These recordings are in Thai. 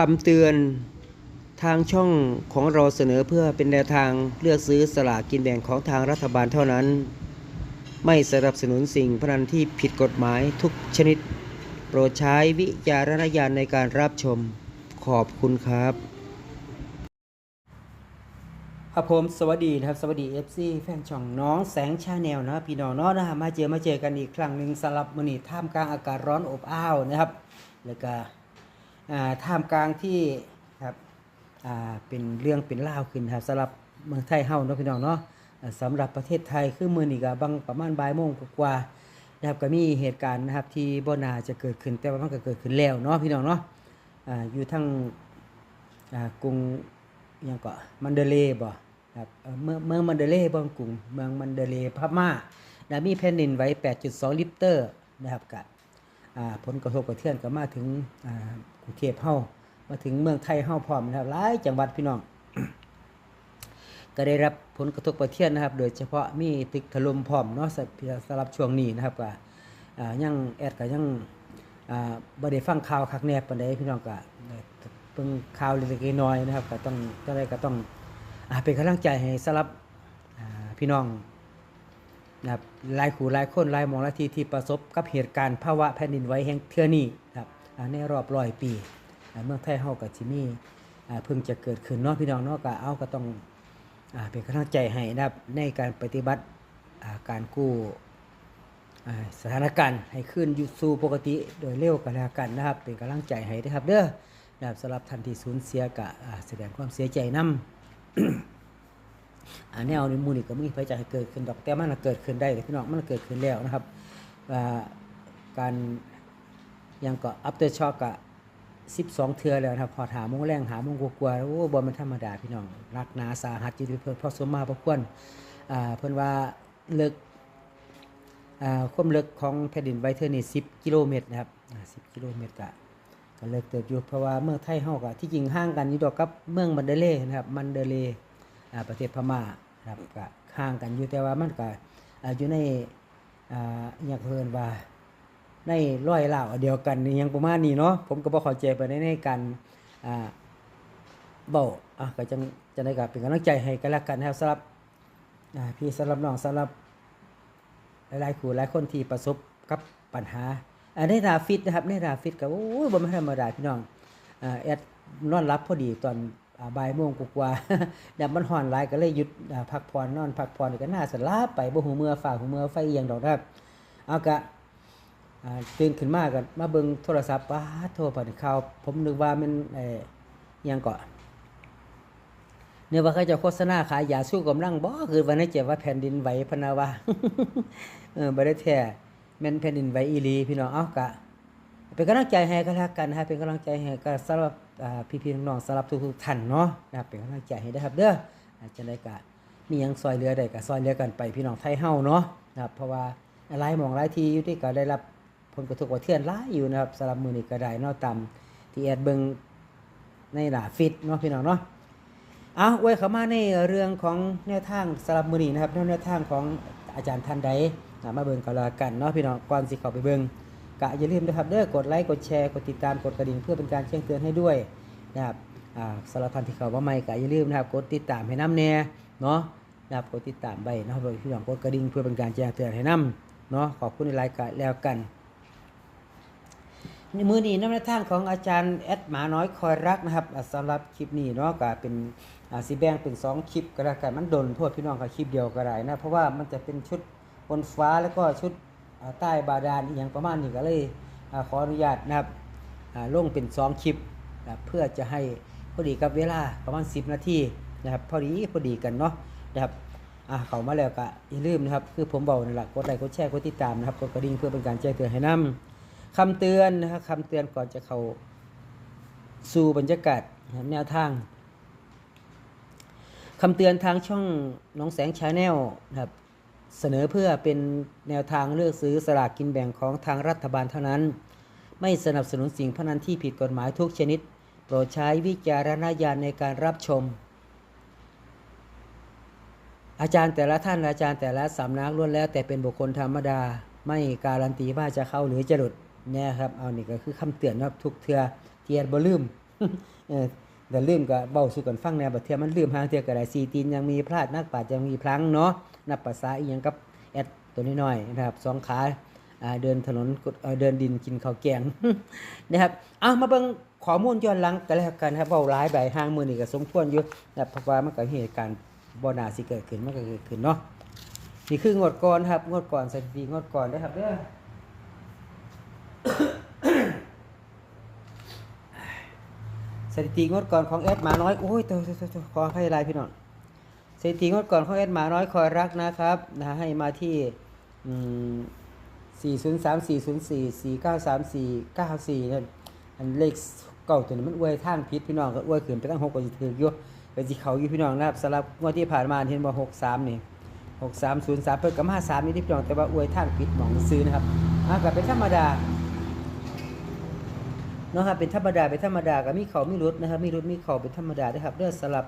คำเตือนทางช่องของเราเสนอเพื่อเป็นแนวทางเลือกซื้อสลากกินแบ่งของทางรัฐบาลเท่านั้น ไม่สนับสนุนสิ่งพนันที่ผิดกฎหมายทุกชนิด โปรดใช้วิจารณญาณในการรับชมขอบคุณครับครับผมสวัสดีนะครับ สวัสดี FC แฟนช่องน้องแสงชาแนลนะพี่น้องเนาะนะมาเจอมาเจอกันอีกครั้งหนึ่งสำหรับมือนีท่ามกลางอากาศร้อนอบอ้าวนะครับ แล้วก็ ท่ามกลางที่ครับเป็นเรื่องเป็นเล่าขึ้นครับสำหรับเมืองไทยเฮาเนาะพี่น้องเนาะสำหรับประเทศไทยคือมือนี้ก็บางประมาณบ่ายโมงกว่าๆนะครับก็มีเหตุการณ์นะครับที่บ่นาจะเกิดขึ้นแต่ว่ามันก็เกิดขึ้นแล้วเนาะพี่น้องเนาะอยู่ทั้งกรุงยังก็มันเดเลบ่ครับเอ่เมืองเมืองมันเดเลย์บางกรุงเมืองมันเดเลย์พม่านะมีแผ่นดินไหว8.2ลิตรนะครับกับผลกระทบกระเทือนก็มาถึงอ่า กรุงเทพเฮามาถึงเมืองไทยเฮาพร้อมนะครับหลายจังหวัดพี่น้อง ก็ได้รับผลกระทบกระเทือนนะครับ โดยเฉพาะมีตึกถล่มพร้อมเนาะสำหรับช่วงนี้นะครับก็อ่ายังแอดก็ยังอ่าบ่ได้ฟังข่าวคักแนบปานใดพี่น้องก็เพิ่งข่าวเล็กๆน้อยนะครับ ก็ต้องก็ได้ก็ต้องอเป็นกำลังใจให้สำหรับพี่น้องนะครับหลายขู่หลายคนหลายมองหลายที่ที่ประสบกับเหตุการณ์ภาวะแผ่นดินไหวแห่งเทือนี่ ในรอบร้อยปี เมืองไทยเฮาก็สิมีอ่เพิ่งจะเกิดขึ้นเนาะพี่น้องเนาะก็เอาก็ต้องอเป็นกำลังใจให้นะในการปฏิบัติการกู้สถานการณ์ให้ขึ้นยู่สู่ปกติโดยเร็วกันแล้วกันนะครับ เป็นกำลังใจให้นะครับเด้อนะครับสำหรับท่านที่สูญเสียก็อ่าแสดงความเสียใจนํอันแนวในมูนี่ก็มีไฟจะให้เกิดขึ้นดอกแต่มันนะเกิดขึ้นได้พี่น้องมันนะเกิดขึ้นแล้วนะครับการ ยังก็อัปเดตช็อกกะ12เทือแล้วนะครับพอถามมงแรงหามงกลัวๆโอ้บอลมันธรรมดาพี่น้องรักนาสาหัสอยู่เพิ่นพอสมมาพอควรอ่าเพิ่นว่าเลิกอ่าความเลิกของแผ่นดินไวเทือนี่10กิโลเมตรนะครับอ่า10กิโลเมตรกะก็เลิกเติบอยู่เพราะว่าเมืองไทยเฮาก็ที่จริงห่างกันอยู่ดอกกับเมืองมันเดเลย์นะครับมันเดเลย์อ่าประเทศพม่านะครับก็ห่างกันอยู่แต่ว่ามันก็อ่าอยู่ในอ่าอย่างเพิ่นว่า ในร้อยลาวเดียวกันนี่ยังประมาณนี้เนาะผมก็บ่เข้าใจไปในในการอ่าเว้าอะก็จังจะได้ก็เป็นกำลังใจให้กันแล้วกันนะครับสำหรับอ่าพี่สำหรับน้องสำหรับหลายๆคู่หลายคนที่ประสบกับปัญหาอันในดาฟิตนะครับในดาฟิตก็โอ้ยบ่แม่ธรรมดาพี่น้องอ่าแอดนอนหลับพอดีตอนบ่ายโมงกว่าๆแดดมันร้อนหลายก็เลยหยุดพักผ่อนนอนพักผ่อนก็น่าสลาบไปบ่หูเมื่อฝ่าหูเมื่อไฟเอียงดอกนะครับเอากะ ตื่นขึ้นมาก็มาเบิ่งโทรศัพท์ป้าโทรผ่านข่าวผมนึกว่ามันเอ่ยังก็เนี่ยว่าเขาจะโฆษณาขายยาสู้กำลังบ่คือวันนี้เจ็บว่าแผ่นดินไหวพนาวาเออบ่ได้แท้แม่นแผ่นดินไหวอีหลีพี่น้องเอ้ากะเป็นกำลังใจให้กันล้วกันฮะเป็นกำลังใจให้กับสำหรับอ่พี่ๆน้องๆสำหรับทุกๆท่านเนาะนะเป็นกำลังใจให้นะครับเด้ออาจะได้กะมียังซอยเหลือได้ก็ซอยเหลือกันไปพี่น้องไทยเฮาเนาะนะครับเพราะว่าหลายหมองหลายที่อยู่ที่ก็ได้รับ ผลกระทบกระเทือนหลายอยู่นะครับสำหรับมือนี้ก็ได้เนาะตามที่แอดเบิงในหน้าฟิตเนาะพี่น้องเนาะเอาไว้เข้ามาในเรื่องของแนวทางสำหรับมือนี้นะครับแนวทางของอาจารย์ท่านใดมาเบิ่งกันละกันเนาะพี่น้องก่อนสิเข้าไปเบิ่งกะอย่าลืมนะครับเด้อกดไลค์กดแชร์กดติดตามกดกระดิ่งเพื่อเป็นการแจ้งเตือนให้ด้วยนะครับอ่าสำหรับท่านที่เข้ามาใหม่กะอย่าลืมนะครับกดติดตามให้น้ำแน่เนาะนะครับกดติดตามไปนะครับพี่น้องกดกระดิ่งเพื่อเป็นการแจ้งเตือนให้น้ำเนาะขอบคุณในรายการแล้วกัน ในมือนี้น้ำในทางของอาจารย์แอดหมาน้อยคอยรักนะครับอ่าสำหรับคลิปนี้เนาะก็เป็นสีแบงเป็น 2 คลิปก็แล้วกันมันโดนโทษพี่น้องกับคลิปเดียวก็ได้นะเพราะว่ามันจะเป็นชุดบนฟ้าแล้วก็ชุดใต้บาดาลอย่างประมาณนี้ก็เลยอขออนุญาตนะครับอ่าลงเป็น 2 คลิปนะเพื่อจะให้พอดีกับเวลาประมาณ 10 นาทีนะครับพอดีพอดีกันเนาะนะครับอ่าเข้ามาแล้วก็อย่าลืมนะครับคือผมบอกนี่แหละกดไลค์กดแชร์กดติดตามนะครับกดกระดิ่งเพื่อเป็นการแจ้งเตือนให้นำ คำเตือนนะครับคำเตือนก่อนจะเข้าสู่บรรยากาศแนวทางคำเตือนทางช่องน้องแสงชาแนลนะครับเสนอเพื่อเป็นแนวทางเลือกซื้อสลากกินแบ่งของทางรัฐบาลเท่านั้น ไม่สนับสนุนสิ่งพนันที่ผิดกฎหมายทุกชนิด โปรดใช้วิจารณญาณในการรับชม อาจารย์แต่ละท่านอาจารย์แต่ละสำนักล้วนแล้วแต่เป็นบุคคลธรรมดา ไม่การันตีว่าจะเข้าหรือจะหลุด เนี่ยครับเอานี่ก็คือคำเตือนนะครับทุกเทือเทียนบ่ลืมเออแต่ลืมก็เบาสู่กันฟังแน่บัดเทื่อมันลืมหางเทือก็ได้สีตีนยังมีพลาดนักปราชญ์ยังมีพลังเนาะนับภาษาอีหยังกับแอดตัวน้อยๆนะครับสองขาเดินถนนเดินดินกินข้าวแกงนะครับเอามาเบิ่งข้อมูลย้อนหลังกันแล้วกันครับเว้าหลายใบห่างมือนี่ก็สมควรอยู่นะเพราะว่ามันก็เหตุการณ์บ่นาสิเกิดขึ้นมันก็เกิดขึ้นเนาะนี่คืองวดก่อนครับงวดก่อนสถิติงวดก่อนนะครับเด้อ สถิติงดก่อนของแอดหมาน้อย โอ้ยตัวตัวตัวตัวขอให้ลายพี่น้องสถิติงดก่อนของแอดหมาน้อยคอยรักนะครับนะให้มาที่สี่ศูนย์สามสี่ศูนย์สี่สี่เก้าสามสี่เก้าสี่นั่นอันเลขเก่าตัวนี้มันอวยทางพิษพี่น้องก็อวยขึ้นไปตั้งหกกว่าสิถืออยู่ก็สิเขาอยู่พี่น้องนะครับสำหรับงวดที่ผ่านมาเห็นว่าหกสามนี่หกสามศูนย์สามเพิ่มกับห้าสามนี่ที่พี่น้องแต่ว่าอวยทางพิษหมองซื้อนะครับอะก็เป็นธรรมดา เนาะครับเป็นธรรมดาเป็นธรรมดาก็มีเขามีรุดนะครับมีรุดมีเขาเป็นธรรมดาด้ครับเด้อสลับ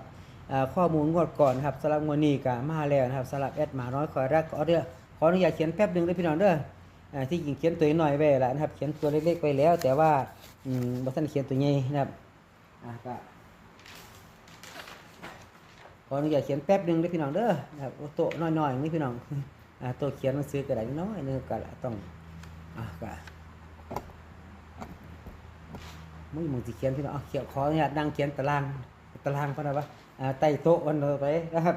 ข้อมูลงวดก่อนครับสลับงวดนี้ก็มาแล้วนะครับสลับแอดหมาน้อยคอยรักก็เด้อขออนุญาตเขียนแป๊บหนึงเด้พี่น้องเด้อที่จริงเขียนตัวน้อยไว้แล้วนะครับ เขียนตัวเล็กๆไปแล้ว แต่ว่าอืมบ่ทันเขียนตัวใหญ่นะครับอ่าก็ขออนุญาตเขียนแป๊บหนึงเด้พี่น้องเด้อนะครับโต๊ะน้อยๆนี่พี่น้องอ่าโต๊ะเขียนหนังสือก็ได้น้อยนึงก็ต้องอ่าก็ มึงมึงสิเขียนพี่น้องเอาเขียนขออนุญาตนั่งเขียนตารางตารางเพราะอะไรวะอ่าใต้โต๊ะวันเลยไปนะครับ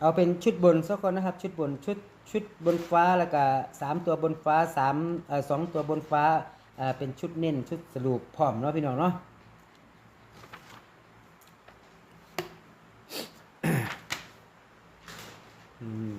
เอาเป็นชุดบนสักคนนะครับ ชุดบนชุดชุดบนฟ้าแล้วก็สามตัวบนฟ้าสามสองตัวบนฟ้าอ่าเป็นชุดเน้นชุดสรุปพร้อมเนาะพี่น้องเนาะอืม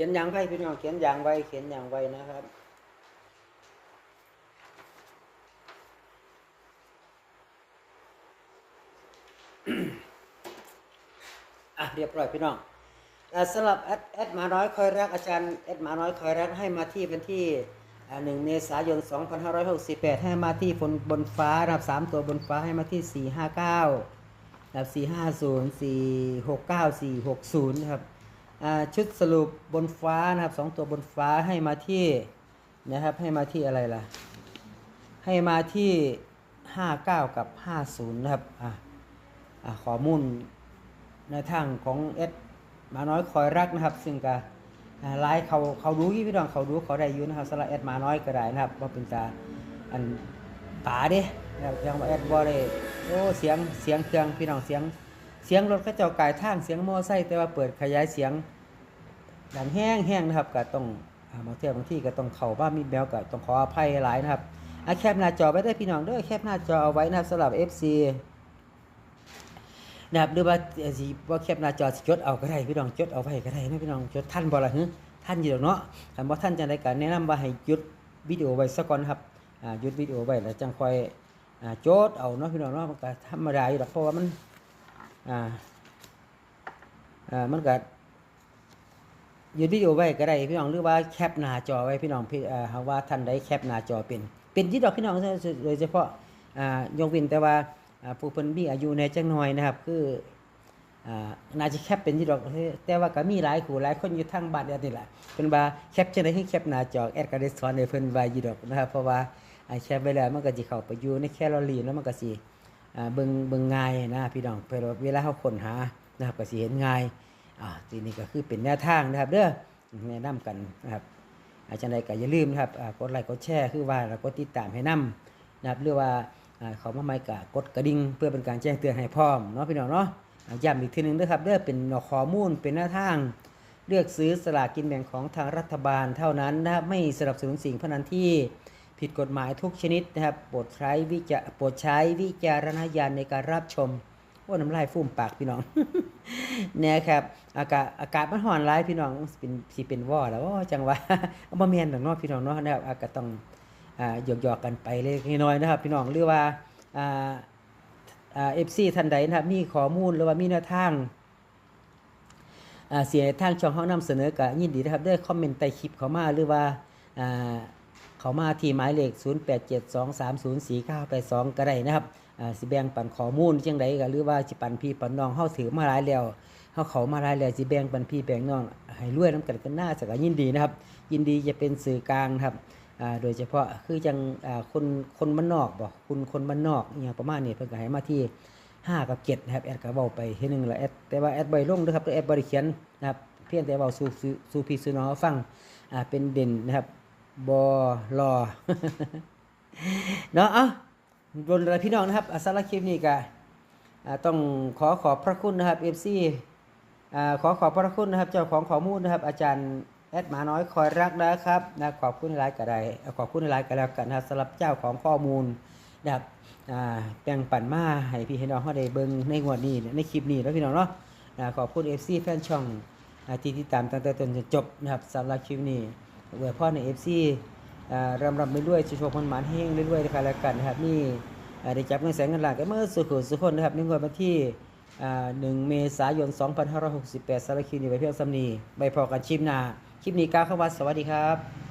ขียนอย่างไว้พี่น้องเขียนอย่างไว้เขียนอย่างไว้นะครับ อะเรียบร้อยพี่น้องสำหรับแอดแอดมาน้อยคอยรักอาจารย์แอดมาน้อยคอยรักให้มาที่เป็นที่อ่าหนึ่งเมษายน 2568 ให้มาที่บนบนฟ้านะครับสามตัวบนฟ้าให้มาที่ 459นะครับ450 469 460 นะครับ ชุดสรุปบนฟ้านะครับสองตัวบนฟ้าให้มาที่นะครับให้มาที่อะไรล่ะ ให้มาที่ 59 กับ 50 นะครับอะอะข้อมูลในทางของเอสมาน้อยคอยรักนะครับ ซึ่งก็อ่าไลน์เขาเขารู้ยี่พี่น้องเขารู้เขาได้อยู่นะครับสำหรับเอสมาน้อยก็ได้นะครับว่าเป็นตาอันตาเด้นะครับยังว่าเอสบอได้โอ้เสียงเสียงเครื่องพี่น้องเสียง เสียงรถเขาเจ้ากายทางเสียงมอไซค์แต่ว่าเปิดขยายเสียงดังแห้งแห้งนะครับก็ต้องอ่าบางเที่ยวบางที่ก็ต้องเข้าบ้ามีแมวก็ต้องขออภัยหลายนะครับอแคปหน้าจอไว้ได้พี่น้องด้อแคปหน้าจอเอาไว้นะครับสำหรับ FC นะครับหรือว่าสิว่าแคปหน้าจอสจดเอาก็ได้พี่น้องจดเอาไว้ก็ได้นะพี่น้องจดท่านบ่ละฮึท่านอยู่เนาะคันบ่ท่านจังได๋ก็แนะนำว่าให้หยุดวิดีโอไว้ซะก่อนครับอ่าหยุดวิดีโอไว้แล้วจังค่อยอ่าจดเอาเนาะพี่น้องเนาะมันก็ธรรมดาอยู่ดอกเพราะว่ามัน อ่าอ่ามันก็ยุดวิดีโอไว้ก็ได้พี่น้องหรือว่าแคปหน้าจอไว้พี่น้องพี่อ่าหากว่าท่านใดแคปหน้าจอเป็น เป็นที่ดอกพี่น้องโดยเฉพาะอ่ายกเว้นแต่ว่าอ่าผู้เพิ่นมีอายุในจังหน่อยนะครับ คืออ่าน่าจะแคปเป็นที่ดอกแต่ว่าก็มีหลายคู่หลายคนอยู่ทางบ้านนี่ยนี่แหละเพิ่นว่าแคปจังได๋ให้แคปหน้าจอแอดก็ได้สอนให้เพิ่นว้อยู่ดอกนะครับเพราะว่าอ่าแคปไว้แล้วมันก็สิเข้าไปอยู่ในแคลอรี่แล้วมันก็สิ เบิ่งเบิ่งง่ายนะพี่น้องเพื่อเวลาเฮาค้นหานะครับก็สิเห็นง่ายอ่าทีนี้ก็คือเป็นแนวทางนะครับเด้อแนะนํกันนะครับอาจารย์ใดก็อย่าลืมนะครับกดไลค์กดแชร์คือว่าแล้วกดติดตามให้นำนะครับหรือว่าเขามาใหม่ก็กดกระดิ่งเพื่อเป็นการแจ้งเตือนให้พร้อมเนาะพี่น้องเนาะอ่าย้ำอีกทีหนึงด้วยครับเด้อเป็นข้อมูลเป็นหน้าทาง เลือกซื้อสลากกินแบ่งของทางรัฐบาลเท่านั้นนะครับไม่สนับสนุนสิ่งพนันที่ ผิดกฎหมายทุกชนิดนะครับโปรดใช้วิจาโปรดใช้วิจารณญาณในการรับชมอ้น้ำลายฟูมปากพี่น้องเนี่ยครับอากาศอากาศมันร้อนหลายพี่น้องสิเป็นสิเป็นว่อแล้วว่าจังวะเอาบ่แม่นดอกเนาะพี่น้องเนาะนะครับอากาศต้องอ่าหยอกๆกันไปเล็กน้อยนะครับพี่น้องหรือว่าอ่าอ่า FC ท่านใดนะครับมีข้อมูลหรือว่ามีแนวทางอ่าเสียทางช่องห้องนำเสนอก็ยินดีนะครับได้คอมเมนต์ใต้คลิปเขามาหรือว่าอ่า เขามาที่หมายเลข 0872304982 ก็ได้นะครับสิแบ่งปันข้อมูลจังไดก็หรือว่าสิปันพี่ปันน้องเฮาถือมาหลายแล้วเฮาเขามาหลายแล้วสิแบ่งปันพี่แบ่งน้องให้รวยนํกันกันหน้าสักยินดีนะครับ ยินดีจะเป็นสื่อกลางครับโดยเฉพาะคือจังคนคนบ้านนอกบ่คุณคนบ้านนอกอย่างประมาณนี้เพิ่นก็ให้มาที่ห้ากับเจ็ดนะครับแอดก็เว้าไปเทีนึงละแอดแต่ว่าแอดใบลงนะครับแอดบริเขียนนะครับเพียงแต่เว้าสู่สู่พี่สู่น้องฟังเป็นเด่นนะครับ บอรอเนาะเอะบนพี่น้องนะครับสาระคลิปนี้ก็ต้องขอขอบพระคุณนะครับ FC อ่าขอขอบพระคุณนะครับเจ้าของข้อมูลนะครับ อาจารย์แอดหมาน้อยคอยรักนะครับนะขอบคุณหลายก็ได้ขอบคุณหลายก็แล้วกันนะสำหรับเจ้าของข้อมูลนะครับแบ่งปั่นมาให้พี่ให้น้องเขาได้เบิ่งในงวดนี้ในคลิปนี้แล้วพี่น้องเนาะขอบคุณ FC แฟนช่องที่ติดตามตั้งแต่ต้นจนจบนะครับสำหรับคลิปนี้ อวยพรใน FC อ่ารำรำไปด้วยชุชมันหมานเฮงเรื่อยๆนะครับแล้วกันนะครับนี่ได้จับเงินแสนเงินล้านกันเมื่อสุขุสุขคนนะครับในงวดวันที่อ่า1เมษายน 2568สำหรับคลิปนี้ไปเพียงสำนีใบพอกันชิมนาคลิปนี้ก้าวเข้าวัดสวัสดีครับ